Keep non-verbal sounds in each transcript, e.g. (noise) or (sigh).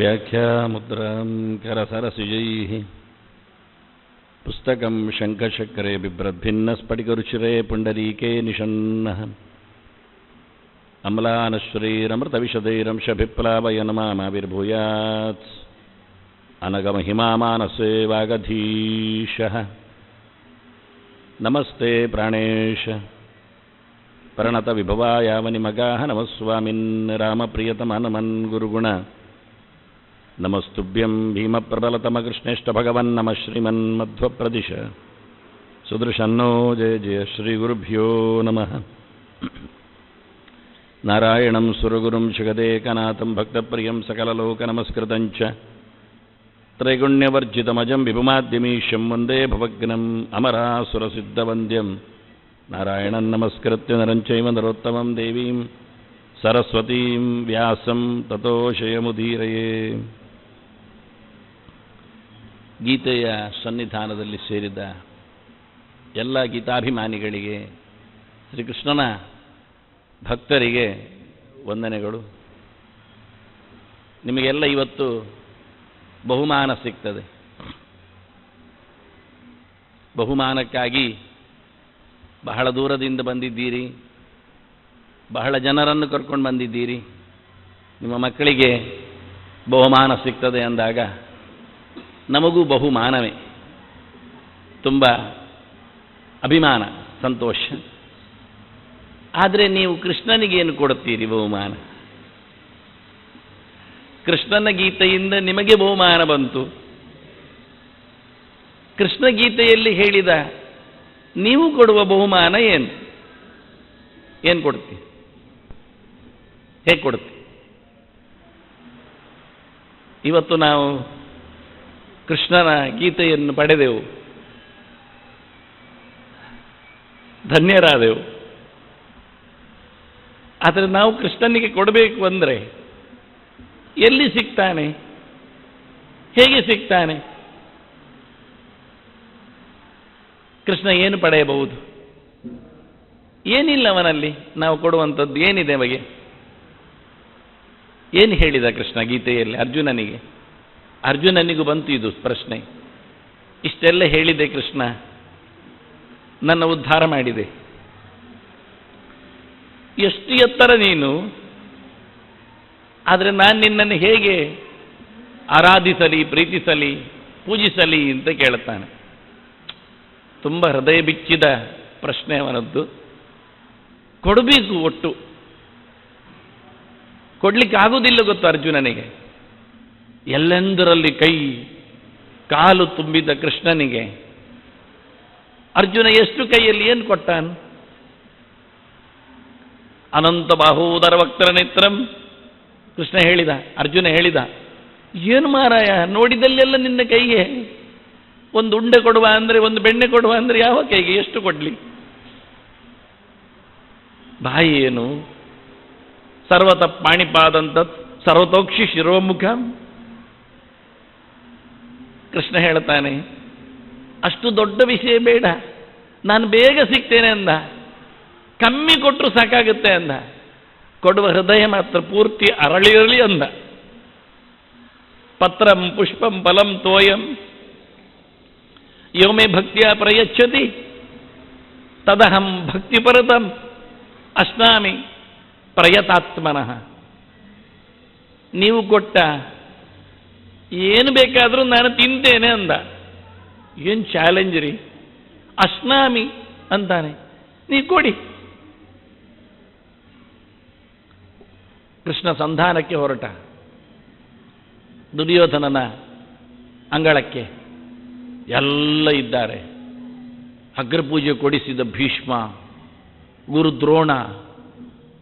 व्याख्यामुद्रां करसरसिजैः पुस्तकं शङ्खचक्रे बिभ्रद्भिन्नस्फटिकरुचिरे पुण्डरीके निषन्नः अम्लानश्रीरमृतविशदैरंशभिप्लावयनमामाविर्भूयात् अनगमहिमामानसे वागधीशः नमस्ते प्राणेश प्रणतविभवायावनिमगाः नमः स्वामिन् रामप्रियतमनमन् गुरुगुण नमस्तुभ्यं भीमप्रबलतमकृष्णेष्टभगवन्नमः श्रीमन्मध्वप्रदिश। सुदृशन्नो, जय जय श्रीगुरुभ्यो नमः। नारायणं सुरगुरुं जगदेकनाथं भक्तप्रियं सकललोकनमस्कृतं च। त्रैगुण्यवर्जितमजं विभुमाद्यमीशं वंदे भवग्नम् अमरासुरसिद्धवन्द्यं। नारायणं नमस्कृत्य नरं चैव नरोत्तमं देवीं। सरस्वतीं व्यासं ततो शयमुदीरये ಗೀತೆಯ ಸನ್ನಿಧಾನದಲ್ಲಿ ಸೇರಿದ ಎಲ್ಲ ಗೀತಾಭಿಮಾನಿಗಳಿಗೆ ಶ್ರೀಕೃಷ್ಣನ ಭಕ್ತರಿಗೆ ವಂದನೆಗಳು. ನಿಮಗೆಲ್ಲ ಇವತ್ತು ಬಹುಮಾನ ಸಿಗ್ತದೆ. ಬಹುಮಾನಕ್ಕಾಗಿ ಬಹಳ ದೂರದಿಂದ ಬಂದಿದ್ದೀರಿ. ಬಹಳ ಜನರನ್ನು ಕರ್ಕೊಂಡು ಬಂದಿದ್ದೀರಿ. ನಿಮ್ಮ ಮಕ್ಕಳಿಗೆ ಬಹುಮಾನ ಸಿಗ್ತದೆ ಅಂದಾಗ ನಮಗೂ ಬಹುಮಾನವೇ. ತುಂಬ ಅಭಿಮಾನ, ಸಂತೋಷ. ಆದರೆ ನೀವು ಕೃಷ್ಣನಿಗೇನು ಕೊಡುತ್ತೀರಿ ಬಹುಮಾನ? ಕೃಷ್ಣನ ಗೀತೆಯಿಂದ ನಿಮಗೆ ಬಹುಮಾನ ಬಂತು. ಕೃಷ್ಣ ಗೀತೆಯಲ್ಲಿ ಹೇಳಿದ, ನೀವು ಕೊಡುವ ಬಹುಮಾನ ಏನು? ಏನು ಕೊಡ್ತಿ ಹೇಗೆ ಕೊಡುತ್ತೆ ಇವತ್ತು ನಾವು ಕೃಷ್ಣನ ಗೀತೆಯನ್ನು ಪಡೆದೆವು. ಧನ್ಯರಾದೆವು. ಆದರೆ ನಾವು ಕೃಷ್ಣನಿಗೆ ಕೊಡಬೇಕು ಅಂದರೆ ಎಲ್ಲಿ ಸಿಗ್ತಾನೆ? ಹೇಗೆ ಸಿಗ್ತಾನೆ? ಕೃಷ್ಣ ಏನು ಪಡೆಯಬಹುದು? ಏನಿಲ್ಲ ಅವನಲ್ಲಿ. ನಾವು ಕೊಡುವಂಥದ್ದು ಏನಿದೆ ಅವಗೆ ಏನು ಹೇಳಿದ ಕೃಷ್ಣ ಗೀತೆಯಲ್ಲಿ ಅರ್ಜುನನಿಗೆ? ಅರ್ಜುನನಿಗೂ ಬಂತು ಇದು ಪ್ರಶ್ನೆ. ಇಷ್ಟೆಲ್ಲ ಹೇಳಿದೆ ಕೃಷ್ಣ. ನನ್ನ ಉದ್ಧಾರ ಮಾಡಿದೆ. ಎಷ್ಟು ಎತ್ತರ ನೀನು? ಆದರೆ ನಾನು ನಿನ್ನನ್ನು ಹೇಗೆ ಆರಾಧಿಸಲಿ, ಪ್ರೀತಿಸಲಿ, ಪೂಜಿಸಲಿ ಅಂತ ಕೇಳುತ್ತಾನೆ. ತುಂಬ ಹೃದಯ ಬಿಚ್ಚಿದ ಪ್ರಶ್ನೆ ಅವನದ್ದು. ಕೊಡಬೇಕು ಒಟ್ಟು. ಕೊಡ್ಲಿಕ್ಕೆ ಆಗುವುದಿಲ್ಲ ಗೊತ್ತು ಅರ್ಜುನನಿಗೆ. ಎಲ್ಲೆಂದರಲ್ಲಿ ಕೈ, ಕಾಲು ತುಂಬಿದ ಕೃಷ್ಣನಿಗೆ, ಅರ್ಜುನ, ಎಷ್ಟು ಕೈಯಲ್ಲಿ ಏನು ಕೊಟ್ಟನು? ಅನಂತ ಬಾಹೋದರ ವಕ್ತರ ನೇತ್ರಂ. ಕೃಷ್ಣ ಹೇಳಿದ, ಅರ್ಜುನ ಹೇಳಿದ, ಏನು ಮಾರಾಯ, ನೋಡಿದಲ್ಲೆಲ್ಲ ನಿನ್ನ ಕೈಗೆ? ಒಂದು ಉಂಡೆ ಕೊಡುವ ಅಂದರೆ, ಒಂದು ಬೆಣ್ಣೆ ಕೊಡುವ ಅಂದರೆ ಯಾವ ಕೈಗೆ? ಎಷ್ಟು ಕೊಡಲಿ? ಬಾಯಿ ಏನು ಸರ್ವತ ಪಾಣಿಪಾದಂತ ಸರ್ವತೋಕ್ಷಿ ಶಿರೋಮುಖ. ಕೃಷ್ಣ ಹೇಳ್ತಾನೆ, ಅಷ್ಟು ದೊಡ್ಡ ವಿಷಯ ಬೇಡ, ನಾನು ಬೇಗ ಸಿಗ್ತೇನೆ ಅಂದ. ಕಮ್ಮಿ ಕೊಟ್ಟರು ಸಾಕಾಗುತ್ತೆ ಅಂದ. ಕೊಡುವ ಹೃದಯ ಮಾತ್ರ ಪೂರ್ತಿ ಅರಳಿರಲಿ ಅಂದ. ಪತ್ರಂ ಪುಷ್ಪಂ ಫಲಂ ತೋಯಂ, ಯೋಮೆ ಭಕ್ತಿಯ ಪ್ರಯಚ್ಛತಿ, ತದಹಂ ಭಕ್ತಿಪರತಂ ಅಶ್ನಾಮಿ ಪ್ರಯತಾತ್ಮನಃ. ನೀವು ಕೊಟ್ಟ ಏನು ಬೇಕಾದರೂ ನಾನು ತಿಂತೇನೆ ಅಂದ. ಏನು ಚಾಲೆಂಜ್ ರೀ? ಅಸ್ನಾಮಿ ಅಂತಾನೆ. ನೀ ಕೊಡಿ. ಕೃಷ್ಣ ಸಂಧಾನಕ್ಕೆ ಹೊರಟ. ದುರ್ಯೋಧನನ ಅಂಗಳಕ್ಕೆ. ಎಲ್ಲ ಇದ್ದಾರೆ. ಅಗ್ರಪೂಜೆ ಕೊಡಿಸಿದ ಭೀಷ್ಮ, ಗುರುದ್ರೋಣ,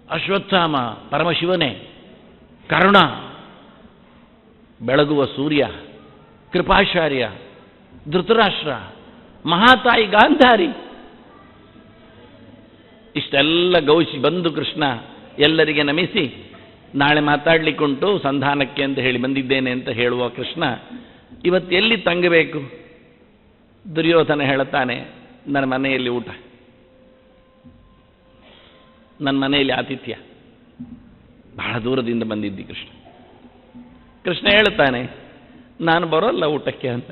ಅಶ್ವತ್ಥಾಮ, ಪರಮಶಿವನೇ, ಕರುಣ ಬೆಳಗುವ ಸೂರ್ಯ ಕೃಪಾಚಾರ್ಯ ಧೃತರಾಷ್ಟ್ರ, ಮಹಾತಾಯಿ ಗಾಂಧಾರಿ. ಇಷ್ಟೆಲ್ಲ ಗೌಶಿ ಬಂದು ಕೃಷ್ಣ ಎಲ್ಲರಿಗೆ ನಮಿಸಿ, ನಾಳೆ ಮಾತಾಡಲಿಕ್ಕುಂಟು, ಸಂಧಾನಕ್ಕೆ ಅಂತ ಹೇಳಿ ಬಂದಿದ್ದೇನೆ ಅಂತ ಹೇಳುವ ಕೃಷ್ಣ, ಇವತ್ತು ಎಲ್ಲಿ ತಂಗಬೇಕು? ದುರ್ಯೋಧನ ಹೇಳುತ್ತಾನೆ, ನನ್ನ ಮನೆಯಲ್ಲಿ ಊಟ. ನನ್ನ ಮನೆಯಲ್ಲಿ ಆತಿಥ್ಯ. ಬಹಳ ದೂರದಿಂದ ಬಂದಿದ್ದಿ ಕೃಷ್ಣ. ಕೃಷ್ಣ ಹೇಳ್ತಾನೆ, ನಾನು ಬರೋಲ್ಲ ಊಟಕ್ಕೆ ಅಂತ.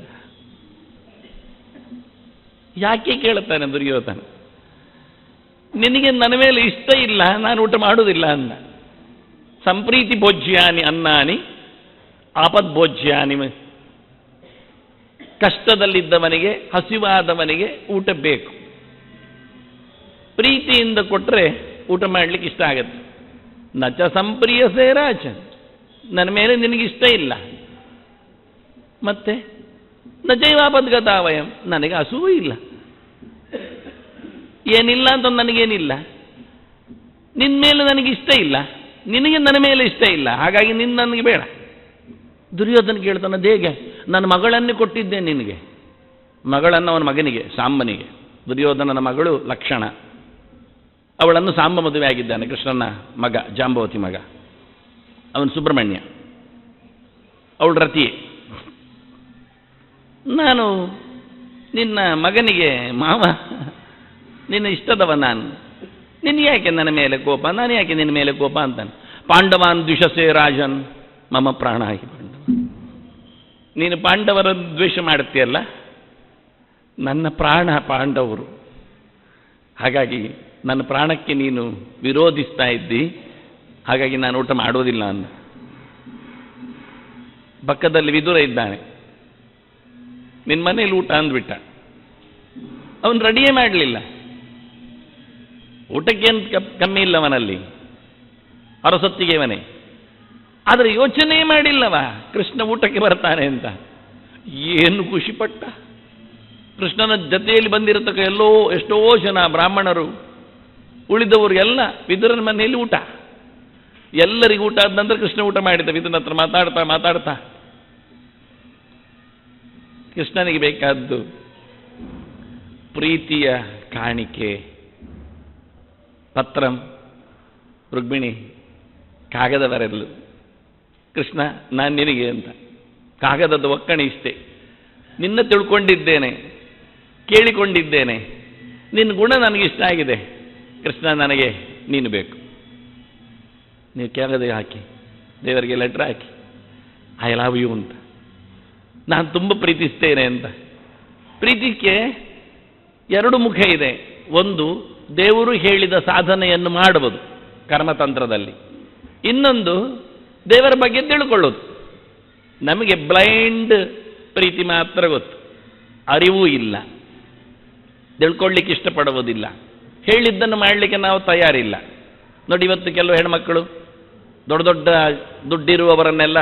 ಯಾಕೆ ಕೇಳ್ತಾನೆ ದುರ್ಯೋಧನ? ನಿನಗೆ ನನ್ನ ಮೇಲೆ ಇಷ್ಟ ಇಲ್ಲ, ನಾನು ಊಟ ಮಾಡುವುದಿಲ್ಲ ಅಂದ. ಸಂಪ್ರೀತಿ ಭೋಜ್ಯಾನಿ ಅನ್ನಾನಿ, ಆಪದ್ ಭೋಜ್ಯಾನಿ ಕಷ್ಟದಲ್ಲಿದ್ದವನಿಗೆ, ಹಸಿವಾದವನಿಗೆ ಊಟ ಬೇಕು. ಪ್ರೀತಿಯಿಂದ ಕೊಟ್ಟರೆ ಊಟ ಮಾಡಲಿಕ್ಕೆ ಇಷ್ಟ ಆಗತ್ತೆ. ನಚ ಸಂಪ್ರಿಯ ಸೇರಾಚ ನನ್ನ ಮೇಲೆ ನಿನಗಿಷ್ಟ ಇಲ್ಲ. ಮತ್ತೆ? ನ ಜೈವಾಪದ್ಗತಾವಯಂ ನನಗೆ ಹಸುವೂ ಇಲ್ಲ. ಏನಿಲ್ಲ ಅಂತ ನನಗೇನಿಲ್ಲ. ನಿನ್ನ ಮೇಲೆ ನನಗೆ ಇಷ್ಟ ಇಲ್ಲ. ನಿನಗೆ ನನ್ನ ಮೇಲೆ ಇಷ್ಟ ಇಲ್ಲ. ಹಾಗಾಗಿ ನಿನ್ನ ನನಗೆ ಬೇಡ. ದುರ್ಯೋಧನ ಕೇಳ್ತಾನದು ಹೇಗೆ ನನ್ನ ಮಗಳನ್ನು ಕೊಟ್ಟಿದ್ದೆ ನಿನಗೆ. ಮಗಳನ್ನು ಅವನ ಮಗನಿಗೆ, ಸಾಂಬನಿಗೆ. ದುರ್ಯೋಧನನ ಮಗಳು ಲಕ್ಷಣ. ಅವಳನ್ನು ಸಾಂಬ ಮದುವೆ ಆಗಿದ್ದಾನೆ, ಕೃಷ್ಣನ ಮಗ, ಜಾಂಬವತಿ ಮಗ. ಅವನು ಸುಬ್ರಹ್ಮಣ್ಯ. ಅವಳ ರತಿ. ನಾನು ನಿನ್ನ ಮಗನಿಗೆ, ಮಾವ, ನಿನ್ನ ಇಷ್ಟದವ ನಾನು. ನಿನ್ನ ಯಾಕೆ ನನ್ನ ಮೇಲೆ ಕೋಪ? ನಾನು ಯಾಕೆ ನಿನ್ನ ಮೇಲೆ ಕೋಪ ಅಂತಾನೆ? ಪಾಂಡವಾನ್ ದ್ವಿಷಸೆ ರಾಜನ್, ಮಮ ಪ್ರಾಣ ಆಗಿ ಪಾಂಡವ. ನೀನು ಪಾಂಡವರ ದ್ವೇಷ ಮಾಡುತ್ತೀಯಲ್ಲ? ನನ್ನ ಪ್ರಾಣ ಪಾಂಡವರು. ಹಾಗಾಗಿ ನನ್ನ ಪ್ರಾಣಕ್ಕೆ ನೀನು ವಿರೋಧಿಸ್ತಾ ಇದ್ದಿ. ಹಾಗಾಗಿ ನಾನು ಊಟ ಮಾಡೋದಿಲ್ಲ ಅಂದ ಪಕ್ಕದಲ್ಲಿ ವಿದುರ ಇದ್ದಾನೆ. ನಿನ್ನ ಮನೇಲಿ ಊಟ ಅಂದ್ಬಿಟ್ಟ. ಅವನು ರೆಡಿಯೇ ಮಾಡಲಿಲ್ಲ. ಊಟಕ್ಕೇನು ಕಮ್ಮಿ ಇಲ್ಲವನಲ್ಲಿ. ಅರಸೊತ್ತಿಗೆ ಮನೆ. ಆದರೆ ಯೋಚನೆ ಮಾಡಿಲ್ಲವ, ಕೃಷ್ಣ ಊಟಕ್ಕೆ ಬರ್ತಾನೆ ಅಂತ. ಏನು ಖುಷಿಪಟ್ಟ. ಕೃಷ್ಣನ ಜೊತೆಯಲ್ಲಿ ಬಂದಿರತಕ್ಕ ಎಲ್ಲೋ ಎಷ್ಟೋ ಜನ ಬ್ರಾಹ್ಮಣರು, ಉಳಿದವರು ಎಲ್ಲ ವಿದುರನ ಮನೆಯಲ್ಲಿ ಊಟ. ಎಲ್ಲರಿಗೂ ಊಟ ಆದ ನಂತರ ಕೃಷ್ಣ ಊಟ ಮಾಡಿದ ಇದನ್ನ ಹತ್ರ ಮಾತಾಡ್ತಾ ಮಾತಾಡ್ತಾ. ಕೃಷ್ಣನಿಗೆ ಬೇಕಾದ್ದು ಪ್ರೀತಿಯ ಕಾಣಿಕೆ, ಪತ್ರಂ ರುಗ್ಮಿಣಿ ಕಾಗದ ಬರೆದಲು ಕೃಷ್ಣ, ನಾನು ನಿನಗೆ ಅಂತ. ಕಾಗದದ ಒಕ್ಕಣೆ ಇಷ್ಟೇ. ನಿನ್ನ ತಿಳ್ಕೊಂಡಿದ್ದೇನೆ, ಕೇಳಿಕೊಂಡಿದ್ದೇನೆ. ನಿನ್ನ ಗುಣ ನನಗಿಷ್ಟ ಆಗಿದೆ. ಕೃಷ್ಣ, ನನಗೆ ನೀನು ಬೇಕು. ನೀವು ಕಾಗದ ಹಾಕಿ, ದೇವರಿಗೆ ಲೆಟ್ರ್ ಹಾಕಿ. ಐ ಲವ್ ಯು ಅಂತ. ನಾನು ತುಂಬ ಪ್ರೀತಿಸ್ತೇನೆ ಅಂತ. ಪ್ರೀತಿಗೆ ಎರಡು ಮುಖ ಇದೆ. ಒಂದು, ದೇವರು ಹೇಳಿದ ಸಾಧನೆಯನ್ನು ಮಾಡುವುದು ಕರ್ಮತಂತ್ರದಲ್ಲಿ. ಇನ್ನೊಂದು, ದೇವರ ಬಗ್ಗೆ ತಿಳ್ಕೊಳ್ಳೋದು ನಮಗೆ ಬ್ಲೈಂಡ್ ಪ್ರೀತಿ ಮಾತ್ರ ಗೊತ್ತು. ಅರಿವೂ ಇಲ್ಲ. ತಿಳ್ಕೊಳ್ಳಿಕ್ಕೆ ಇಷ್ಟಪಡುವುದಿಲ್ಲ. ಹೇಳಿದ್ದನ್ನು ಮಾಡಲಿಕ್ಕೆ ನಾವು ತಯಾರಿಲ್ಲ. ನೋಡಿ, ಇವತ್ತು ಕೆಲವು ಹೆಣ್ಮಕ್ಕಳು ದೊಡ್ಡ ದೊಡ್ಡ ದುಡ್ಡಿರುವವರನ್ನೆಲ್ಲ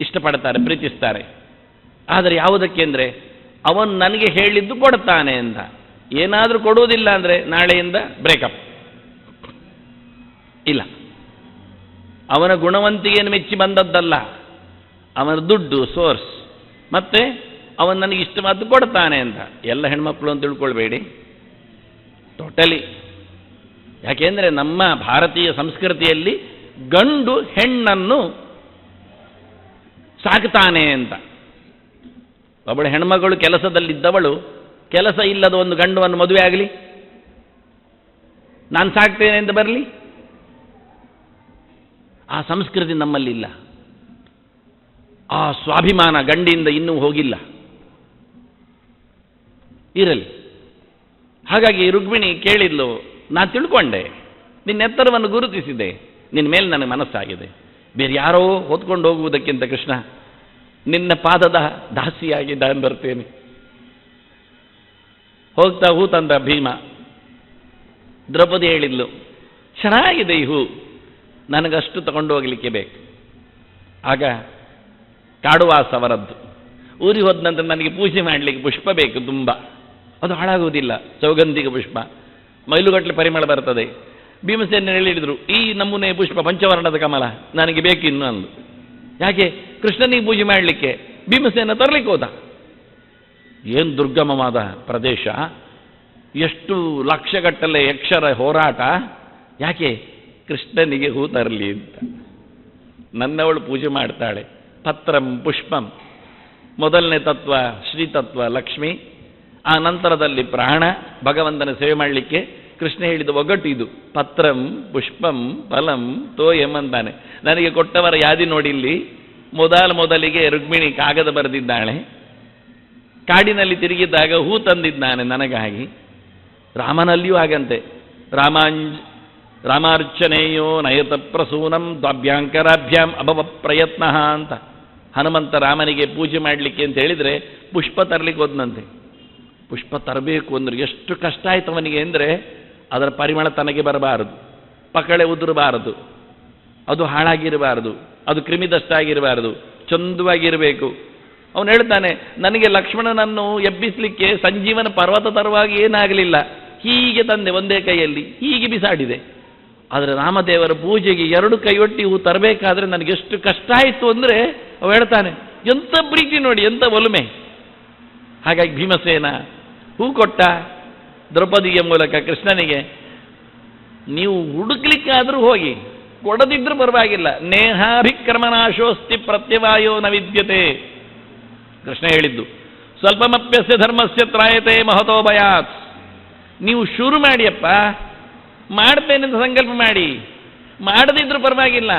ಇಷ್ಟಪಡ್ತಾರೆ, ಪ್ರೀತಿಸ್ತಾರೆ. ಆದರೆ ಯಾವುದಕ್ಕೆ ಅಂದರೆ, ಅವನು ನನಗೆ ಹೇಳಿದ್ದು ಕೊಡ್ತಾನೆ ಅಂತ. ಏನಾದರೂ ಕೊಡುವುದಿಲ್ಲ ಅಂದರೆ ನಾಳೆಯಿಂದ ಬ್ರೇಕಪ್ ಇಲ್ಲ. ಅವನ ಗುಣವಂತಿಗೆಯನ್ನು ಮೆಚ್ಚಿ ಬಂದದ್ದಲ್ಲ. ಅವನ ದುಡ್ಡು ಸೋರ್ಸ್ ಮತ್ತೆ ಅವನು ನನಗೆ ಇಷ್ಟವಾದ್ದು ಕೊಡ್ತಾನೆ ಅಂತ. ಎಲ್ಲ ಹೆಣ್ಮಕ್ಳು ಅಂತ ತಿಳ್ಕೊಳ್ಬೇಡಿ. ಟೋಟಲಿ ಯಾಕೆಂದರೆ ನಮ್ಮ ಭಾರತೀಯ ಸಂಸ್ಕೃತಿಯಲ್ಲಿ ಗಂಡು ಹೆಣ್ಣನ್ನು ಸಾಕ್ತಾನೆ ಅಂತ. ಒಬ್ಬಳು ಹೆಣ್ಮಗಳು ಕೆಲಸದಲ್ಲಿದ್ದವಳು, ಕೆಲಸ ಇಲ್ಲದ ಒಂದು ಗಂಡವನ್ನು ಮದುವೆ ಆಗಲಿ. ನಾನು ಸಾಕ್ತೇನೆ ಅಂತ ಬರಲಿ? ಆ ಸಂಸ್ಕೃತಿ ನಮ್ಮಲ್ಲಿಲ್ಲ. ಆ ಸ್ವಾಭಿಮಾನ ಗಂಡಿಯಿಂದ ಇನ್ನೂ ಹೋಗಿಲ್ಲ. ಇರಲಿ. ಹಾಗಾಗಿ ರುಕ್ಮಿಣಿ ಕೇಳಿದ್ಲು ನಾನು ತಿಳ್ಕೊಂಡೆ. ನಿನ್ನೆತ್ತರವನ್ನು ಗುರುತಿಸಿದೆ. ನಿನ್ನ ಮೇಲೆ ನನಗೆ ಮನಸ್ಸಾಗಿದೆ. ಬೇರೆ ಯಾರೋ ಹೊತ್ಕೊಂಡು ಹೋಗುವುದಕ್ಕಿಂತ ಕೃಷ್ಣ, ನಿನ್ನ ಪಾದದ ದಾಸಿಯಾಗಿ ನಾನು ಬರ್ತೇನೆ. ಹೋಗ್ತಾ ಹೂ ತಂದ ಭೀಮ. ದ್ರೌಪದಿ ಹೇಳಿದ್ಲು, ಚೆನ್ನಾಗಿದೆ ಈ ಹೂ. ನನಗಷ್ಟು ತಗೊಂಡು ಹೋಗಲಿಕ್ಕೆ ಬೇಕು. ಆಗ ಕಾಡುವಾಸ ಅವರದ್ದು ಊರಿಗೆ ಹೋದ ನಂತರ ನನಗೆ ಪೂಜೆ ಮಾಡಲಿಕ್ಕೆ ಪುಷ್ಪ ಬೇಕು ತುಂಬ. ಅದು ಹಾಳಾಗುವುದಿಲ್ಲ, ಸೌಗಂಧಿಕ ಪುಷ್ಪ. ಮೈಲುಗಟ್ಟಲೆ ಪರಿಮಳ ಬರ್ತದೆ. ಭೀಮಸೇನ ಹೇಳಿದ್ರು, ಈ ನಮೂನೆ ಪುಷ್ಪ ಪಂಚವರ್ಣದ ಕಮಲ, ನನಗೆ ಬೇಕಿನ್ನು ಅಂದು ಯಾಕೆ? ಕೃಷ್ಣನಿಗೆ ಪೂಜೆ ಮಾಡಲಿಕ್ಕೆ ಭೀಮಸೇನ ತರಲಿಕ್ಕೆ ಹೋದ. ಏನು ದುರ್ಗಮವಾದ ಪ್ರದೇಶ? ಎಷ್ಟು ಲಕ್ಷಗಟ್ಟಲೆ ಯಕ್ಷರ ಹೋರಾಟ? ಯಾಕೆ? ಕೃಷ್ಣನಿಗೆ ಹೂ ತರಲಿ ಅಂತ. ನನ್ನವಳು ಪೂಜೆ ಮಾಡ್ತಾಳೆ. ಪತ್ರಂ ಪುಷ್ಪಂ. ಮೊದಲನೇ ತತ್ವ ಶ್ರೀತತ್ವ ಲಕ್ಷ್ಮಿ. ಆ ನಂತರದಲ್ಲಿ ಪ್ರಾಣ, ಭಗವಂತನ ಸೇವೆ ಮಾಡಲಿಕ್ಕೆ ಕೃಷ್ಣ ಹೇಳಿದ ಒಗಟು ಇದು. ಪತ್ರಂ, ಪುಷ್ಪಂ, ಫಲಂ, ತೋಯಂ ಅಂತಾನೆ. ನನಗೆ ಕೊಟ್ಟವರ ಯಾದಿ ನೋಡಿ ಇಲ್ಲಿ ಮೊದಲ ಮೊದಲಿಗೆ ರುಕ್ಮಿಣಿ ಕಾಗದ ಬರೆದಿದ್ದಾಳೆ. ಕಾಡಿನಲ್ಲಿ ತಿರುಗಿದ್ದಾಗ ಹೂ ತಂದಿದ್ದಾನೆ ನನಗಾಗಿ. ರಾಮನಲ್ಲಿಯೂ ಹಾಗಂತೆ. ರಾಮಾಂಜ್, ರಾಮಾರ್ಚನೆಯೋ ನಯತ ಪ್ರಸೂನಂ ದ್ವಾಭ್ಯಾಂಕರಾಭ್ಯಾಂ ಅಭವ ಪ್ರಯತ್ನ ಅಂತ. ಹನುಮಂತ ರಾಮನಿಗೆ ಪೂಜೆ ಮಾಡಲಿಕ್ಕೆ ಅಂತ ಹೇಳಿದರೆ ಪುಷ್ಪ ತರಲಿಕ್ಕೆ ಹೋದ್ನಂತೆ. ಪುಷ್ಪ ತರಬೇಕು ಅಂದ್ರೆ ಎಷ್ಟು ಕಷ್ಟ ಆಯ್ತು ಅವನಿಗೆ ಅಂದರೆ ಅದರ ಪರಿಮಳ ತನಗೆ ಬರಬಾರದು. ಪಕಳೆ ಉದುರಬಾರದು. ಅದು ಹಾಳಾಗಿರಬಾರದು. ಅದು ಕ್ರಿಮಿದಷ್ಟಾಗಿರಬಾರದು. ಚಂದವಾಗಿರಬೇಕು. ಅವನು ಹೇಳ್ತಾನೆ, ನನಗೆ ಲಕ್ಷ್ಮಣನನ್ನು ಎಬ್ಬಿಸಲಿಕ್ಕೆ ಸಂಜೀವನ ಪರ್ವತ ತರುವಾಗ ಏನಾಗಲಿಲ್ಲ. ಹೀಗೆ ತಂದೆ ಒಂದೇ ಕೈಯಲ್ಲಿ, ಹೀಗೆ ಬಿಸಾಡಿದೆ. ಆದರೆ ರಾಮದೇವರ ಪೂಜೆಗೆ ಎರಡು ಕೈಯೊಟ್ಟಿ ಹೂ ತರಬೇಕಾದ್ರೆ ನನಗೆ ಎಷ್ಟು ಕಷ್ಟ ಆಯಿತು ಅಂದರೆ ಅವ ಹೇಳ್ತಾನೆ, ಎಂಥ ಪ್ರೀತಿ ನೋಡಿ, ಎಂಥ ಒಲುಮೆ. ಹಾಗಾಗಿ ಭೀಮಸೇನ, ಹೂ ಕೊಟ್ಟ ದ್ರೌಪದಿಯ ಮೂಲಕ ಕೃಷ್ಣನಿಗೆ, ನೀವು ಹುಡುಕ್ಲಿಕ್ಕಾದರೂ ಹೋಗಿ, ಕೊಡದಿದ್ರೂ ಪರವಾಗಿಲ್ಲ. ನೇಹಾಭಿಕ್ರಮನಾಶೋಸ್ತಿ ಪ್ರತ್ಯವಾಯೋ ನ ವಿದ್ಯತೆ. ಕೃಷ್ಣ ಹೇಳಿದ್ದು, ಸ್ವಲ್ಪಮಪ್ಯಸ್ಯ ಧರ್ಮಸ್ಯ ತ್ರಾಯತೆ ಮಹತೋ ಭಯಾತ್. ನೀವು ಶುರು ಮಾಡಿಯಪ್ಪ, ಮಾಡ್ತೇನೆ ಸಂಕಲ್ಪ ಮಾಡಿ. ಮಾಡದಿದ್ರೂ ಪರವಾಗಿಲ್ಲ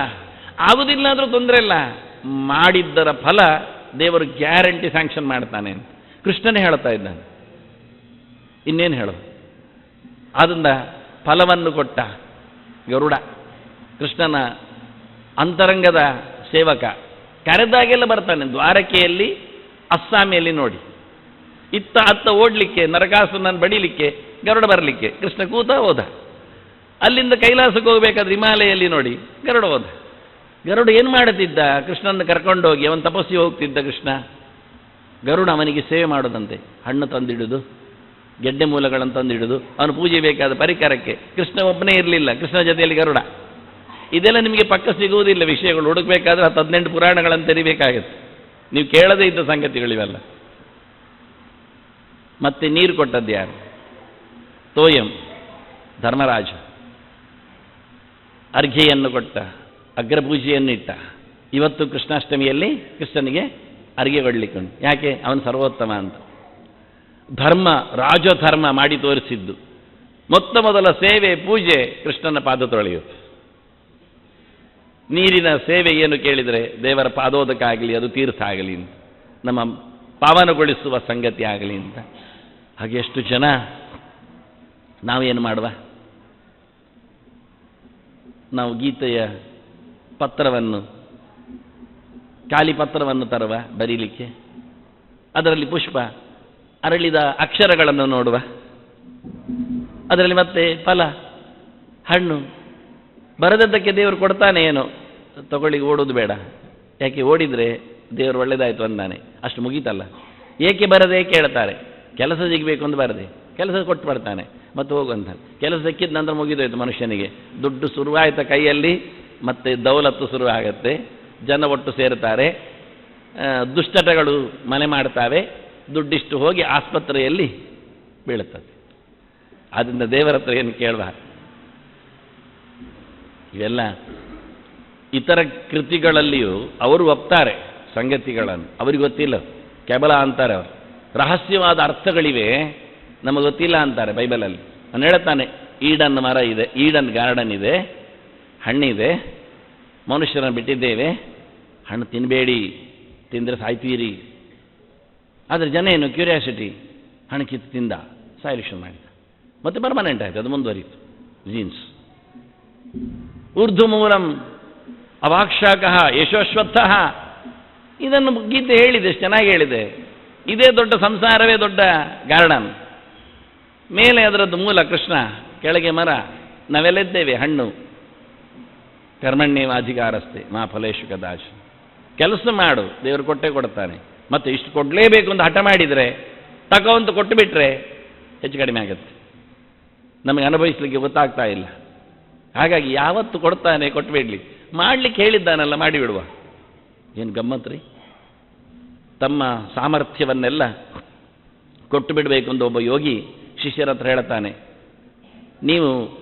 ಆಗುದಿಲ್ಲ ಆದರೂ ತೊಂದರೆ ಇಲ್ಲ. ಮಾಡಿದ್ದರ ಫಲ ದೇವರು ಗ್ಯಾರಂಟಿ ಸ್ಯಾಂಕ್ಷನ್ ಮಾಡ್ತಾನೆ ಕೃಷ್ಣನೇ ಹೇಳ್ತಾ ಇದ್ದಾನೆ. ಇನ್ನೇನು ಹೇಳೋದು? ಆದ್ದರಿಂದ ಫಲವನ್ನು ಕೊಟ್ಟ ಗರುಡ, ಕೃಷ್ಣನ ಅಂತರಂಗದ ಸೇವಕ, ಕರೆದಾಗೆಲ್ಲ ಬರ್ತಾನೆ ದ್ವಾರಕೆಯಲ್ಲಿ, ಅಸ್ಸಾಮಿಯಲ್ಲಿ ನೋಡಿ. ಇತ್ತ ಅತ್ತ ಓಡಲಿಕ್ಕೆ, ನರಕಾಸುರನನ್ನು ಬಡಿಲಿಕ್ಕೆ, ಗರುಡ ಬರಲಿಕ್ಕೆ, ಕೃಷ್ಣ ಕೂತ ಹೋದ. ಅಲ್ಲಿಂದ ಕೈಲಾಸಕ್ಕೆ ಹೋಗಬೇಕಾದ್ರೆ ಹಿಮಾಲಯಲ್ಲಿ ನೋಡಿ, ಗರುಡ ಹೋದ. ಗರುಡ ಏನು ಮಾಡುತ್ತಿದ್ದ ಕೃಷ್ಣನ ಕರ್ಕೊಂಡೋಗಿ, ಅವನು ತಪಸ್ಸಿ ಹೋಗ್ತಿದ್ದ ಕೃಷ್ಣ. ಗರುಡ ಅವನಿಗೆ ಸೇವೆ ಮಾಡೋದಂತೆ, ಹಣ್ಣು ತಂದಿಡುದು. ಗೆಡ್ಡೆ ಮೂಲಗಳನ್ನು ಹಿಡಿದು ಅವನು ಪೂಜೆ ಬೇಕಾದ ಪರಿಕರಕ್ಕೆ. ಕೃಷ್ಣ ಒಬ್ಬನೇ ಇರಲಿಲ್ಲ. ಕೃಷ್ಣ ಜೊತೆಯಲ್ಲಿ ಗರುಡ. ಇದೆಲ್ಲ ನಿಮಗೆ ಪಕ್ಕ ಸಿಗುವುದಿಲ್ಲ. ವಿಷಯಗಳು ಹುಡುಕಬೇಕಾದ್ರೆ ಹತ್ತು ಹದಿನೆಂಟು ಪುರಾಣಗಳನ್ನು ತೆರಿಬೇಕಾಗುತ್ತೆ. ನೀವು ಕೇಳದೇ ಇದ್ದ ಸಂಗತಿಗಳಿವೆಲ್ಲ ಮತ್ತೆ ನೀರು ಕೊಟ್ಟದ್ದು ಯಾರು? ತೋಯಂ, ಧರ್ಮರಾಜ. ಅರ್ಘೆಯನ್ನು ಕೊಟ್ಟ ಅಗ್ರಪೂಜೆಯನ್ನಿಟ್ಟ ಇವತ್ತು ಕೃಷ್ಣಾಷ್ಟಮಿಯಲ್ಲಿ ಕೃಷ್ಣನಿಗೆ ಅರ್ಘ್ಯ ಕೊಡ್ಲಿಕ್ಕುಂಟು. ಯಾಕೆ? ಅವನು ಸರ್ವೋತ್ತಮ ಅಂತ. ಧರ್ಮ, ರಾಜಧರ್ಮ ಮಾಡಿ ತೋರಿಸಿದ್ದು. ಮೊತ್ತ ಮೊದಲ ಸೇವೆ, ಪೂಜೆ ಕೃಷ್ಣನ ಪಾದ ತೊಳೆಯುವುದು ನೀರಿನ ಸೇವೆ ಏನು ಕೇಳಿದರೆ, ದೇವರ ಪಾದೋದಕ್ಕಾಗಲಿ, ಅದು ತೀರ್ಥ ಆಗಲಿ ಅಂತ. ನಮ್ಮ ಪಾವನಗೊಳಿಸುವ ಸಂಗತಿ ಆಗಲಿ ಅಂತ. ಹಾಗೆ ಎಷ್ಟು ಜನ? ನಾವೇನು ಮಾಡುವ? ನಾವು ಗೀತೆಯ ಪತ್ರವನ್ನು, ಖಾಲಿ ಪತ್ರವನ್ನು ತರುವ, ಬರೀಲಿಕ್ಕೆ. ಅದರಲ್ಲಿ ಪುಷ್ಪ. ಅರಳಿದ ಅಕ್ಷರಗಳನ್ನು ನೋಡುವ. ಅದರಲ್ಲಿ ಮತ್ತೆ ಫಲ, ಹಣ್ಣು. ಬರದದ್ದಕ್ಕೆ ದೇವರು ಕೊಡ್ತಾನೆ ಏನೋ. ತಗೊಳ್ಳಿ ಓಡೋದು ಬೇಡ. ಯಾಕೆ ಓಡಿದರೆ ದೇವರು ಒಳ್ಳೇದಾಯ್ತು ಅಂದಾನೆ. ಅಷ್ಟು ಮುಗೀತಲ್ಲ. ಏಕೆ ಬರದೆ ಕೇಳ್ತಾರೆ. ಕೆಲಸ ಸಿಗಬೇಕು ಅಂತ ಬರದೆ. ಕೆಲಸ ಕೊಟ್ಟು ಬರ್ತಾನೆ. ಮತ್ತೆ ಹೋಗುವಂಥ ಕೆಲಸ ಸಿಕ್ಕಿದ ನಂತರ ಮುಗಿದೋಯ್ತು ಮನುಷ್ಯನಿಗೆ. ದುಡ್ಡು ಶುರುವಾಯಿತ ಕೈಯಲ್ಲಿ, ಮತ್ತೆ ದೌಲತ್ತು ಶುರು ಆಗತ್ತೆ ಜನ ಒಟ್ಟು ಸೇರ್ತಾರೆ. ದುಷ್ಟಟಗಳು ಮನೆ ಮಾಡ್ತಾವೆ. ದುಡ್ಡಿಷ್ಟು ಹೋಗಿ ಆಸ್ಪತ್ರೆಯಲ್ಲಿ ಬೀಳುತ್ತದೆ. ಆದ್ದರಿಂದ ದೇವರ ಹತ್ರ ಏನು ಕೇಳುವ ಇವೆಲ್ಲ ಇತರ ಕೃತಿಗಳಲ್ಲಿಯೂ ಅವರು ಒಪ್ತಾರೆ ಸಂಗತಿಗಳನ್ನು. ಅವ್ರಿಗೆ ಗೊತ್ತಿಲ್ಲ. ಕೇವಲ ಅಂತಾರೆ ಅವರು. ರಹಸ್ಯವಾದ ಅರ್ಥಗಳಿವೆ. ನಮಗೆ ಗೊತ್ತಿಲ್ಲ ಅಂತಾರೆ ಬೈಬಲಲ್ಲಿ. ನಾನು ಹೇಳ್ತಾನೆ, ಈಡನ್ ಮರ ಇದೆ, ಈಡನ್ ಗಾರ್ಡನ್ ಇದೆ, ಹಣ್ಣಿದೆ, ಮನುಷ್ಯರನ್ನು ಬಿಟ್ಟಿದ್ದೇವೆ, ಹಣ್ಣು ತಿನ್ನಬೇಡಿ ತಿಂದರೆ ಸಾಯ್ತೀರಿ. ಆದರೆ ಜನ ಏನು ಕ್ಯೂರಿಯಾಸಿಟಿ ಹಣಕಿತ್ತು ಕಿತ್ತು ತಿಂದ ಸಾಯ್ಲಿಕ್ಷನ್ ಮಾಡಿದ. ಮತ್ತೆ ಪರ್ಮನೆಂಟ್ ಆಯಿತು, ಅದು ಮುಂದುವರಿತು ಜೀನ್ಸ್ ಉರ್ದು ಮೂಲಂ ಅವಾಕ್ಷಾಕಃ ಯಶೋಶ್ವತ್ಥ. ಇದನ್ನು ಗೀತೆ ಹೇಳಿದೆ ಚೆನ್ನಾಗಿ ಹೇಳಿದೆ. ಇದೇ ದೊಡ್ಡ ಸಂಸಾರವೇ ದೊಡ್ಡ ಗಾರ್ಡನ್. ಮೇಲೆ ಅದರದ್ದು ಮೂಲ ಕೃಷ್ಣ, ಕೆಳಗೆ ಮರ, ನಾವೆಲ್ಲಿದ್ದೇವೆ? ಹಣ್ಣು. ಕರ್ಮಣ್ಯವಾಧಿಕಾರಸ್ತೆ ಮಾ ಫಲೇಶು ಕದಾಶ. ಕೆಲಸ ಮಾಡು, ದೇವರು ಕೊಟ್ಟೆ ಕೊಡ್ತಾನೆ. ಮತ್ತೆ ಇಷ್ಟು ಕೊಡಲೇಬೇಕು ಅಂತ ಹಠ ಮಾಡಿದರೆ ತಗೋ ಅಂತ ಕೊಟ್ಟು ಬಿಟ್ಟರೆ ಹೆಚ್ಚು ಕಡಿಮೆ ಆಗುತ್ತೆ. ನಮಗೆ ಅನುಭವಿಸ್ಲಿಕ್ಕೆ ಗೊತ್ತಾಗ್ತಾ ಇಲ್ಲ. ಹಾಗಾಗಿ ಯಾವತ್ತು ಕೊಡ್ತಾನೆ ಕೊಟ್ಟು ಬಿಡಲಿ ಮಾಡಲಿಕ್ಕೆ ಹೇಳಿದ್ದಾನಲ್ಲ, ಮಾಡಿಬಿಡುವ. ಏನು ಗಮ್ಮತ್ ರೀ? ತಮ್ಮ ಸಾಮರ್ಥ್ಯವನ್ನೆಲ್ಲ ಕೊಟ್ಟು ಬಿಡಬೇಕು ಅಂತ ಒಬ್ಬ ಯೋಗಿ ಶಿಷ್ಯರ ಹತ್ರ ಹೇಳ್ತಾನೆ. ನೀವು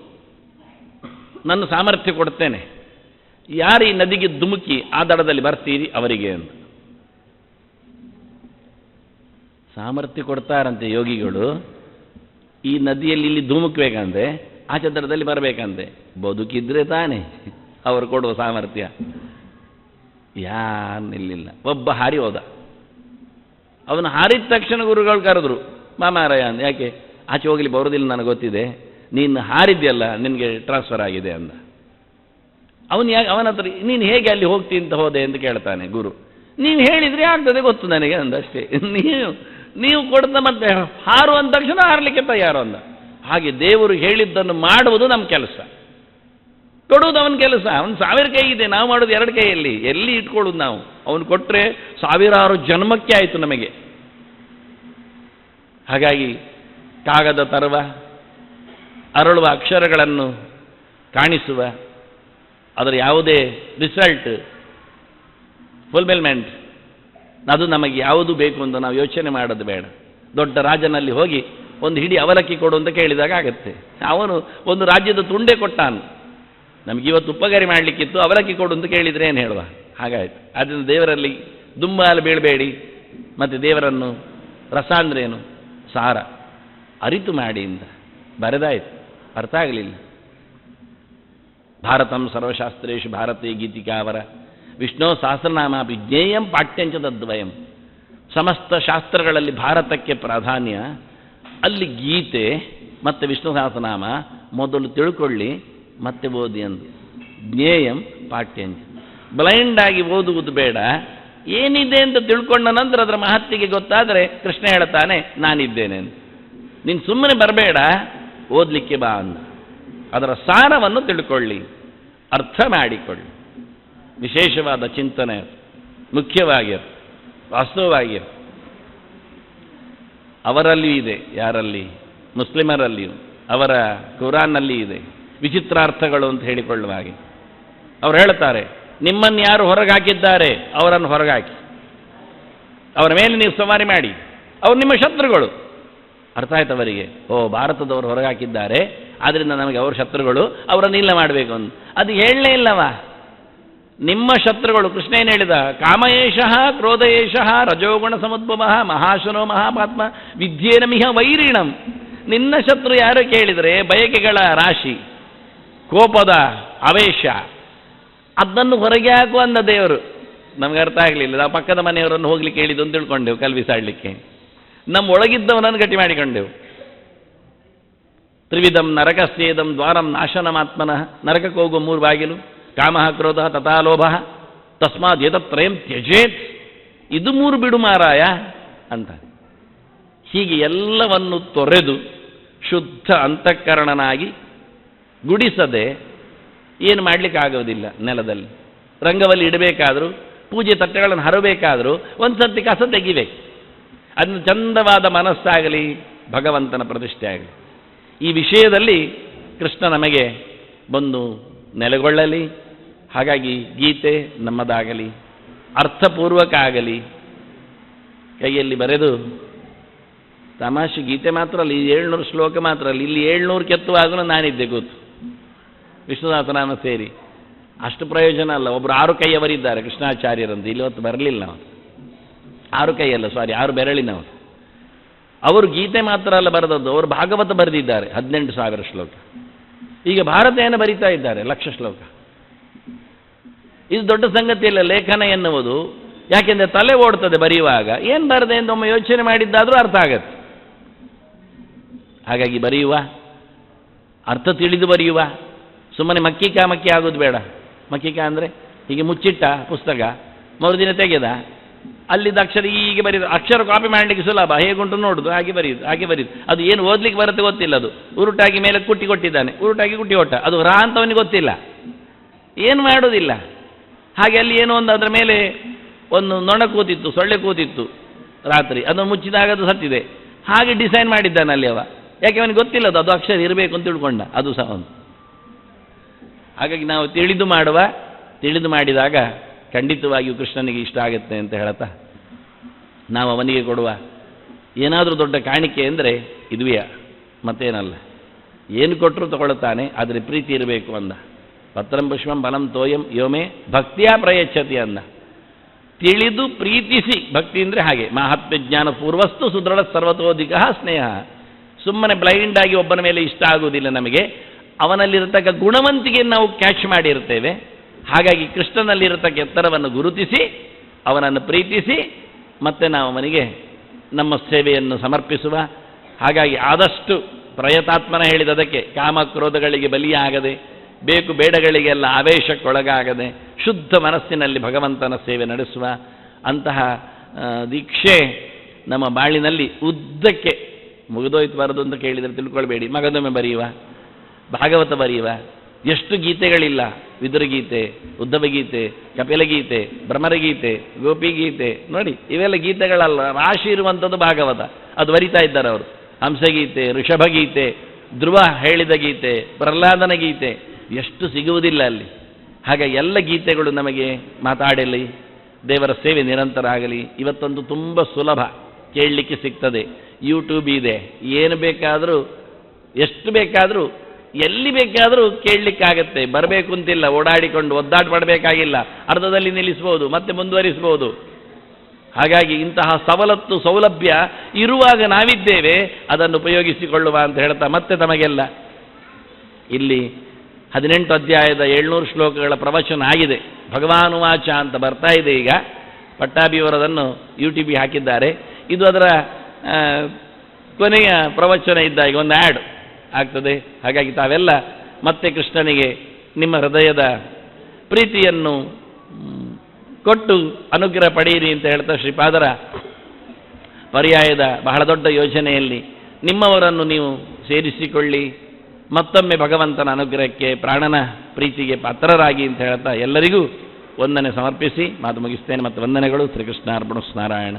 ನನ್ನ ಸಾಮರ್ಥ್ಯ ಕೊಡ್ತೇನೆ. ಯಾರು ಈ ನದಿಗೆ ಧುಮುಕಿ ಆ ದಡದಲ್ಲಿ ಬರ್ತೀರಿ ಅವರಿಗೆ ಅಂತ. ಸಾಮರ್ಥ್ಯ ಕೊಡ್ತಾರಂತೆ ಯೋಗಿಗಳು. ಈ ನದಿಯಲ್ಲಿ ಇಲ್ಲಿ ಧುಮುಕ್ಬೇಕಂದ್ರೆ ಆ ಚಂದ್ರದಲ್ಲಿ ಬರಬೇಕಂತೆ. ಬದುಕಿದ್ರೆ ತಾನೇ ಅವರು ಕೊಡುವ ಸಾಮರ್ಥ್ಯ. ಯಾರು ನಿಲ್ಲಿಲ್ಲ ಒಬ್ಬ ಹಾರಿ ಹೋದ. ಅವನು ಹಾರಿದ ತಕ್ಷಣ ಗುರುಗಳು ಕರೆದ್ರು ಮಾಮಾರಾಯ ಅಂದ ಯಾಕೆ? ಆಚೆ ಹೋಗಲಿ, ಬರೋದಿಲ್ಲ ನನಗೆ ಗೊತ್ತಿದೆ. ನೀನು ಹಾರಿದ್ಯಲ್ಲ ನಿನಗೆ ಟ್ರಾನ್ಸ್ಫರ್ ಆಗಿದೆ ಅಂದ. ಅವನು ಯಾಕೆ ಅವನ ಹತ್ರ, ನೀನು ಹೇಗೆ ಅಲ್ಲಿ ಹೋಗ್ತೀನಿ ಅಂತ ಹೋದೆ ಅಂತ ಕೇಳ್ತಾನೆ ಗುರು. ನೀನು ಹೇಳಿದ್ರೆ ಆಗ್ತದೆ ಗೊತ್ತು ನನಗೆ ಅಂದಷ್ಟೇ (laughs) ನೀನು ನೀವು ಕೊಡ್ತ ಮತ್ತೆ ಹಾರು ಅಂದ ತಕ್ಷಣ ಹಾರಲಿಕ್ಕೆ ತಯಾರು ಅಂದ. ಹಾಗೆ ದೇವರು ಹೇಳಿದ್ದನ್ನು ಮಾಡುವುದು ನಮ್ಮ ಕೆಲಸ. ಕೊಡುವುದು ಅವನ ಕೆಲಸ. ಅವನು ಸಾವಿರ ಕೈ ಇದೆ, ನಾವು ಮಾಡೋದು ಎರಡು ಕೈಯಲ್ಲಿ. ಎಲ್ಲಿ ಇಟ್ಕೊಳ್ಳೋದು ನಾವು? ಅವನು ಕೊಟ್ಟರೆ ಸಾವಿರಾರು ಜನ್ಮಕ್ಕೆ ಆಯಿತು ನಮಗೆ. ಹಾಗಾಗಿ ಕಾಗದ ತರುವ, ಅರಳುವ ಅಕ್ಷರಗಳನ್ನು ಕಾಣಿಸುವ, ಅದರ ಯಾವುದೇ ರಿಸಲ್ಟ್ ಫುಲ್ಫಿಲ್ಮೆಂಟ್ ಅದು ನಮಗೆ ಯಾವುದು ಬೇಕು ಅಂತ ನಾವು ಯೋಚನೆ ಮಾಡೋದು ಬೇಡ. ದೊಡ್ಡ ರಾಜನಲ್ಲಿ ಹೋಗಿ ಒಂದು ಹಿಡಿ ಅವಲಕ್ಕಿ ಕೊಡು ಅಂತ ಕೇಳಿದಾಗ ಆಗತ್ತೆ. ಅವನು ಒಂದು ರಾಜ್ಯದ ತುಂಡೆ ಕೊಟ್ಟಾನು. ನಮಗೆ ಇವತ್ತು ಉಪಕಾರಿ ಮಾಡಲಿಕ್ಕಿತ್ತು, ಅವಲಕ್ಕಿ ಕೊಡು ಅಂತ ಕೇಳಿದರೆ ಏನು ಹೇಳುವ? ಹಾಗಾಯ್ತು. ಆದ್ದರಿಂದ ದೇವರಲ್ಲಿ ದುಂಬಾಲು ಬೀಳಬೇಡಿ. ಮತ್ತು ದೇವರನ್ನು ರಸ ಅಂದ್ರೇನು ಸಾರ. ಅರಿತು ಮಾಡಿ ಇಂದ. ಬರೆದಾಯ್ತು. ಅರ್ಥ ಆಗಲಿಲ್ಲ. ಭಾರತಂ ಸರ್ವಶಾಸ್ತ್ರೇಶು ಭಾರತೀಯ ಗೀತಿಕಾ ಅವರ ವಿಷ್ಣು ಸಹಸ್ರನಾಮ ವಿಜ್ಞೇಯಂ ಪಾಠ್ಯಂಚ ತದ್ವಯಂ. ಸಮಸ್ತ ಶಾಸ್ತ್ರಗಳಲ್ಲಿ ಭಾರತಕ್ಕೆ ಪ್ರಾಧಾನ್ಯ. ಅಲ್ಲಿ ಗೀತೆ ಮತ್ತು ವಿಷ್ಣು ಸಹಸ್ರನಾಮ ಮೊದಲು ತಿಳ್ಕೊಳ್ಳಿ, ಮತ್ತೆ ಓದಿ ಅಂದು ಜ್ಞೇಯಂ ಪಾಠ್ಯಂಚ ಬ್ಲೈಂಡ್ ಆಗಿ ಓದುವುದು ಬೇಡ. ಏನಿದೆ ಅಂತ ತಿಳ್ಕೊಂಡ ನಂತರ ಅದರ ಮಹತ್ತಿಗೆ ಗೊತ್ತಾದರೆ ಕೃಷ್ಣ ಹೇಳ್ತಾನೆ, ನಾನಿದ್ದೇನೆ ಅಂತ. ನೀನು ಸುಮ್ಮನೆ ಬರಬೇಡ, ಓದಲಿಕ್ಕೆ ಬಾ ಅಂದ ಅದರ ಸಾರವನ್ನು ತಿಳ್ಕೊಳ್ಳಿ. ಅರ್ಥ ಮಾಡಿಕೊಳ್ಳಿ. ವಿಶೇಷವಾದ ಚಿಂತನೆ ಮುಖ್ಯವಾಗಿರು, ವಾಸ್ತವವಾಗಿರು. ಅವರಲ್ಲಿ ಇದೆ, ಯಾರಲ್ಲಿ? ಮುಸ್ಲಿಮರಲ್ಲಿಯೂ. ಅವರ ಕುರಾನ್ನಲ್ಲಿ ಇದೆ. ವಿಚಿತ್ರಾರ್ಥಗಳು ಅಂತ ಹೇಳಿಕೊಳ್ಳುವ ಹಾಗೆ. ಅವ್ರು ಹೇಳ್ತಾರೆ, ನಿಮ್ಮನ್ನು ಯಾರು ಹೊರಗೆ ಹಾಕಿದ್ದಾರೆ ಅವರನ್ನು ಹೊರಗೆ ಹಾಕಿ ಅವರ ಮೇಲೆ ನೀವು ಸವಾರಿ ಮಾಡಿ. ಅವರು ನಿಮ್ಮ ಶತ್ರುಗಳು. ಅರ್ಥ ಆಯ್ತು ಅವರಿಗೆ? ಓ, ಭಾರತದವರು ಹೊರಗೆ ಹಾಕಿದ್ದಾರೆ ಆದ್ದರಿಂದ ನಮಗೆ ಅವ್ರ ಶತ್ರುಗಳು ಅವರನ್ನು ಇಲ್ಲ ಮಾಡಬೇಕು ಅಂತ. ಅದು ಹೇಳಲೇ ಇಲ್ಲವಾ? ನಿಮ್ಮ ಶತ್ರುಗಳು, ಕೃಷ್ಣ ಏನು ಹೇಳಿದ? ಕಾಮಯೇಶಃ ಕ್ರೋಧಯೇಷಃ ರಜೋಗುಣ ಸಮದ್ಭವ ಮಹಾಶನೋ ಮಹಾಪಾತ್ಮ, ವಿದ್ಯೇನಮಿಹ ವೈರಿಣಂ. ನಿನ್ನ ಶತ್ರು ಯಾರು ಕೇಳಿದರೆ? ಬಯಕೆಗಳ ರಾಶಿ, ಕೋಪದ ಅವೇಶ ಅದನ್ನು ಹೊರಗೆ ಹಾಕು ಅಂದ ದೇವರು. ನಮ್ಗೆ ಅರ್ಥ ಆಗಲಿಲ್ಲ. ನಾವು ಪಕ್ಕದ ಮನೆಯವರನ್ನು ಹೋಗ್ಲಿಕ್ಕೆ ಹೇಳಿದ್ದು ಅಂತ ತಿಳ್ಕೊಂಡೆವು ಕಲ್ವಿಸಾಡಲಿಕ್ಕೆ ನಮ್ಮ ಒಳಗಿದ್ದವನನ್ನು ಗಟ್ಟಿ ಮಾಡಿಕೊಂಡೆವು. ತ್ರಿವಿಧಂ ನರಕಸ್ಥೇದಂ ದ್ವಾರಂ ನಾಶನಮಾತ್ಮನಃ. ನರಕಕ್ಕೆ ಹೋಗುವ ಮೂರು ಬಾಗಿಲು. ಕಾಮ ಕ್ರೋಧ ತಥಾ ಲೋಭ ತಸ್ಮಾತ್ ಏತತ್ರಯಂ ತ್ಯಜೇತ್. ಇದು ಮೂರು ಬಿಡು ಮಾರಾಯ ಅಂತ. ಹೀಗೆ ಎಲ್ಲವನ್ನು ತೊರೆದು ಶುದ್ಧ ಅಂತಃಕರಣನಾಗಿ ಗುಡಿಸದೆ ಏನು ಮಾಡಲಿಕ್ಕೆ ಆಗೋದಿಲ್ಲ ನೆಲದಲ್ಲಿ. ರಂಗವಲ್ಲಿ ಇಡಬೇಕಾದರೂ, ಪೂಜೆ ತಟ್ಟೆಗಳನ್ನು ಹರಬೇಕಾದರೂ ಒಂದು ಸರ್ತಿ ಕಸ ತೆಗಿಬೇಕು. ಅದನ್ನು ಚಂದವಾದ ಮನಸ್ಸಾಗಲಿ, ಭಗವಂತನ ಪ್ರತಿಷ್ಠೆ ಆಗಲಿ. ಈ ವಿಷಯದಲ್ಲಿ ಕೃಷ್ಣ ನಮಗೆ ಬಂದು ನೆಲೆಗೊಳ್ಳಲಿ ಹಾಗಾಗಿ ಗೀತೆ ನಮ್ಮದಾಗಲಿ ಅರ್ಥಪೂರ್ವಕ ಆಗಲಿ ಕೈಯಲ್ಲಿ ಬರೆದು, ತಮಾಷೆ ಗೀತೆ ಮಾತ್ರ ಅಲ್ಲಿ ಏಳ್ನೂರು ಶ್ಲೋಕ ಮಾತ್ರ ಅಲ್ಲಿ, ಇಲ್ಲಿ ಏಳ್ನೂರು ಕೆತ್ತುವಾಗಲೂ ನಾನಿದ್ದೆ ಗೊತ್ತು ವಿಷ್ಣುನಾಥನಾಮ ಸೇರಿ. ಅಷ್ಟು ಪ್ರಯೋಜನ ಅಲ್ಲ ಒಬ್ಬರು ಆರು ಕೈಯವರಿದ್ದಾರೆ ಕೃಷ್ಣಾಚಾರ್ಯರಂದು ಇಲ್ಲಿ ಹೊತ್ತು ಬರಲಿಲ್ಲ ನಾವು. ಆರು ಕೈಯಲ್ಲ ಸಾರಿ ಆರು ಬೆರಳಿನವರು ಅವರು ಗೀತೆ ಮಾತ್ರ ಅಲ್ಲ ಬರೆದದ್ದು, ಅವರು ಭಾಗವತ ಬರೆದಿದ್ದಾರೆ, ಹದಿನೆಂಟು ಸಾವಿರ ಶ್ಲೋಕ. ಈಗ ಭಾರತ ಏನು ಬರಿತಾ ಇದ್ದಾರೆ, ಲಕ್ಷ ಶ್ಲೋಕ. ಇದು ದೊಡ್ಡ ಸಂಗತಿ ಇಲ್ಲ ಲೇಖನ ಎನ್ನುವುದು. ಯಾಕೆಂದರೆ ತಲೆ ಓಡ್ತದೆ ಬರೆಯುವಾಗ. ಏನು ಬರದೆ ಎಂದು ಒಮ್ಮೆ ಯೋಚನೆ ಮಾಡಿದ್ದಾದರೂ ಅರ್ಥ ಆಗತ್ತೆ. ಹಾಗಾಗಿ ಬರೆಯುವ, ಅರ್ಥ ತಿಳಿದು ಬರೆಯುವ. ಸುಮ್ಮನೆ ಮಕ್ಕಿಕ ಮಕ್ಕಿ ಆಗೋದು ಬೇಡ. ಮಕ್ಕಿಕ ಅಂದರೆ ಹೀಗೆ ಮುಚ್ಚಿಟ್ಟ ಪುಸ್ತಕ. ಮರುದಿನ ತೆಗೆದ. ಅಲ್ಲಿದ್ದ ಅಕ್ಷರ ಹೀಗೆ ಬರೀದು ಅಕ್ಷರ ಕಾಪಿ ಮಾಡಲಿಕ್ಕೆ ಸುಲಭ. ಹೇಗುಂಟು ನೋಡುದು, ಹಾಗೆ ಬರೆಯುದು, ಹಾಗೆ ಬರೀದು ಅದು ಏನು ಓದ್ಲಿಕ್ಕೆ ಬರುತ್ತೆ ಗೊತ್ತಿಲ್ಲ ಅದು. ಉರುಟಾಗಿ ಮೇಲೆ ಕುಟ್ಟಿ ಕೊಟ್ಟಿದ್ದಾನೆ. ಉರುಟಾಗಿ ಕುಟ್ಟಿ ಕೊಟ್ಟ ಅದು ರಾ ಅಂತವನಿಗೆ ಗೊತ್ತಿಲ್ಲ. ಏನು ಮಾಡೋದಿಲ್ಲ. ಹಾಗೆ ಅಲ್ಲಿ ಏನೋ ಒಂದು ಅದರ ಮೇಲೆ ಒಂದು ನೊಣ ಕೂತಿತ್ತು, ಸೊಳ್ಳೆ ಕೂತಿತ್ತು ರಾತ್ರಿ. ಅದನ್ನು ಮುಚ್ಚಿದಾಗ ಅದು ಸತ್ತಿದೆ. ಹಾಗೆ ಡಿಸೈನ್ ಮಾಡಿದ್ದಾನೆ ಅಲ್ಲಿ ಅವ. ಯಾಕೆ ಅವನಿಗೆ ಗೊತ್ತಿಲ್ಲ ಅದು ಅದು ಅಕ್ಷರ ಇರಬೇಕು ಅಂತ ತಿಳ್ಕೊಂಡ. ಅದು ಸಹ ಒಂದು. ಹಾಗಾಗಿ ನಾವು ತಿಳಿದು ಮಾಡುವ, ತಿಳಿದು ಮಾಡಿದಾಗ ಖಂಡಿತವಾಗಿಯೂ ಕೃಷ್ಣನಿಗೆ ಇಷ್ಟ ಆಗುತ್ತೆ ಅಂತ ಹೇಳ್ತಾ ನಾವು ಅವನಿಗೆ ಕೊಡುವ ಏನಾದರೂ ದೊಡ್ಡ ಕಾಣಿಕೆ ಅಂದರೆ ಇದುವೆಯ? ಮತ್ತೇನಲ್ಲ. ಏನು ಕೊಟ್ಟರು ತಗೊಳ್ತಾನೆ ಆದರೆ ಪ್ರೀತಿ ಇರಬೇಕು ಅಂದ. ಪತ್ರಂ ಪುಷ್ಪಂ ಬಲಂ ತೋಯಂ ಯೋಮೆ ಭಕ್ತಿಯ ಪ್ರಯಚ್ಛತಿ ಅಂದ. ತಿಳಿದು ಪ್ರೀತಿಸಿ, ಭಕ್ತಿ ಅಂದರೆ ಹಾಗೆ ಮಹಾತ್ಮ ಜ್ಞಾನ ಪೂರ್ವಸ್ತು ಸುದೃಢ ಸರ್ವತೋಧಿಕ ಸ್ನೇಹ. ಸುಮ್ಮನೆ ಬ್ಲೈಂಡ್ ಆಗಿ ಒಬ್ಬನ ಮೇಲೆ ಇಷ್ಟ ಆಗುವುದಿಲ್ಲ ನಮಗೆ. ಅವನಲ್ಲಿರತಕ್ಕ ಗುಣವಂತಿಗೆ ನಾವು ಕ್ಯಾಚ್ ಮಾಡಿರ್ತೇವೆ. ಹಾಗಾಗಿ ಕೃಷ್ಣನಲ್ಲಿರತಕ್ಕ ಎತ್ತರವನ್ನು ಗುರುತಿಸಿ, ಅವನನ್ನು ಪ್ರೀತಿಸಿ, ಮತ್ತೆ ನಾವು ಅವನಿಗೆ ನಮ್ಮ ಸೇವೆಯನ್ನು ಸಮರ್ಪಿಸುವ. ಹಾಗಾಗಿ ಆದಷ್ಟು ಪ್ರಯತಾತ್ಮನ ಹೇಳಿದದಕ್ಕೆ ಕಾಮಕ್ರೋಧಗಳಿಗೆ ಬಲಿಯಾಗದೆ ಬೇಕು ಬೇಡಗಳಿಗೆಲ್ಲ ಆವೇಶಕ್ಕೊಳಗಾಗದೆ ಶುದ್ಧ ಮನಸ್ಸಿನಲ್ಲಿ ಭಗವಂತನ ಸೇವೆ ನಡೆಸುವ ಅಂತಹ ದೀಕ್ಷೆ ನಮ್ಮ ಬಾಳಿನಲ್ಲಿ ಉದ್ದಕ್ಕೆ ಮುಗಿದೋಯ್ತು ಬರದು ಅಂತ ಕೇಳಿದರೆ ತಿಳ್ಕೊಳ್ಬೇಡಿ. ಮಗದೊಮ್ಮೆ ಬರೆಯುವ, ಭಾಗವತ ಬರೆಯುವ, ಎಷ್ಟು ಗೀತೆಗಳಿಲ್ಲ. ವಿದುರಗೀತೆ ಉದ್ಧವಗೀತೆ ಕಪಿಲಗೀತೆ, ಭ್ರಮರಗೀತೆ, ಗೋಪಿಗೀತೆ, ನೋಡಿ, ಇವೆಲ್ಲ ಗೀತೆಗಳಲ್ಲ. ರಾಶಿ ಇರುವಂಥದ್ದು ಭಾಗವತ. ಅದು ಬರಿತಾ ಇದ್ದಾರೆ ಅವರು. ಹಂಸಗೀತೆ, ಋಷಭಗೀತೆ, ಧ್ರುವ ಹೇಳಿದ ಗೀತೆ, ಪ್ರಹ್ಲಾದನ ಗೀತೆ ಎಷ್ಟು ಸಿಗುವುದಿಲ್ಲ ಅಲ್ಲಿ. ಹಾಗೆ ಎಲ್ಲ ಗೀತೆಗಳು ನಮಗೆ ಮಾತಾಡಲಿ, ದೇವರ ಸೇವೆ ನಿರಂತರ ಆಗಲಿ, ಇವತ್ತೊಂದು ತುಂಬ ಸುಲಭ ಕೇಳಲಿಕ್ಕೆ ಸಿಗ್ತದೆ. ಯೂಟ್ಯೂಬ್ ಇದೆ, ಏನು ಬೇಕಾದರೂ, ಎಷ್ಟು ಬೇಕಾದರೂ, ಎಲ್ಲಿ ಬೇಕಾದರೂ ಕೇಳಲಿಕ್ಕಾಗತ್ತೆ ಬರಬೇಕು ಅಂತಿಲ್ಲ, ಓಡಾಡಿಕೊಂಡು ಒದ್ದಾಟ ಪಡಬೇಕಾಗಿಲ್ಲ. ಅರ್ಧದಲ್ಲಿ ನಿಲ್ಲಿಸ್ಬೋದು, ಮತ್ತೆ ಮುಂದುವರಿಸ್ಬೋದು. ಹಾಗಾಗಿ ಇಂತಹ ಸವಲತ್ತು, ಸೌಲಭ್ಯ ಇರುವಾಗ ನಾವಿದ್ದೇವೆ, ಅದನ್ನು ಉಪಯೋಗಿಸಿಕೊಳ್ಳುವ ಅಂತ ಹೇಳ್ತಾ ಮತ್ತೆ ತಮಗೆಲ್ಲ. ಇಲ್ಲಿ ಹದಿನೆಂಟು ಅಧ್ಯಾಯದ ಏಳ್ನೂರು ಶ್ಲೋಕಗಳ ಪ್ರವಚನ ಆಗಿದೆ. ಭಗವಾನುವಾಚ ಅಂತ ಬರ್ತಾ ಇದೆ ಈಗ. ಪಟ್ಟಾಭಿಯವರದನ್ನು ಬಿ ಹಾಕಿದ್ದಾರೆ. ಇದು ಅದರ ಕೊನೆಯ ಪ್ರವಚನ ಇದ್ದ ಈಗ ಒಂದು ಆ್ಯಡ್ ಆಗ್ತದೆ. ಹಾಗಾಗಿ ತಾವೆಲ್ಲ ಮತ್ತೆ ಕೃಷ್ಣನಿಗೆ ನಿಮ್ಮ ಹೃದಯದ ಪ್ರೀತಿಯನ್ನು ಕೊಟ್ಟು ಅನುಗ್ರಹ ಪಡೆಯಿರಿ ಅಂತ ಹೇಳ್ತಾ ಶ್ರೀಪಾದರ ಪರ್ಯಾಯದ ಬಹಳ ದೊಡ್ಡ ಯೋಜನೆಯಲ್ಲಿ ನಿಮ್ಮವರನ್ನು ನೀವು ಸೇರಿಸಿಕೊಳ್ಳಿ. ಮತ್ತೊಮ್ಮೆ ಭಗವಂತನ ಅನುಗ್ರಹಕ್ಕೆ ಪ್ರಾಣನ ಪ್ರೀತಿಗೆ ಪಾತ್ರರಾಗಿ ಅಂತ ಹೇಳ್ತಾ ಎಲ್ಲರಿಗೂ ವಂದನೆ ಸಮರ್ಪಿಸಿ. ಮಾತು ಮುಗಿಸ್ತೇನೆ. ಮತ್ತು ವಂದನೆಗಳು. ಶ್ರೀಕೃಷ್ಣ ಅರ್ಪಣ ನಾರಾಯಣ.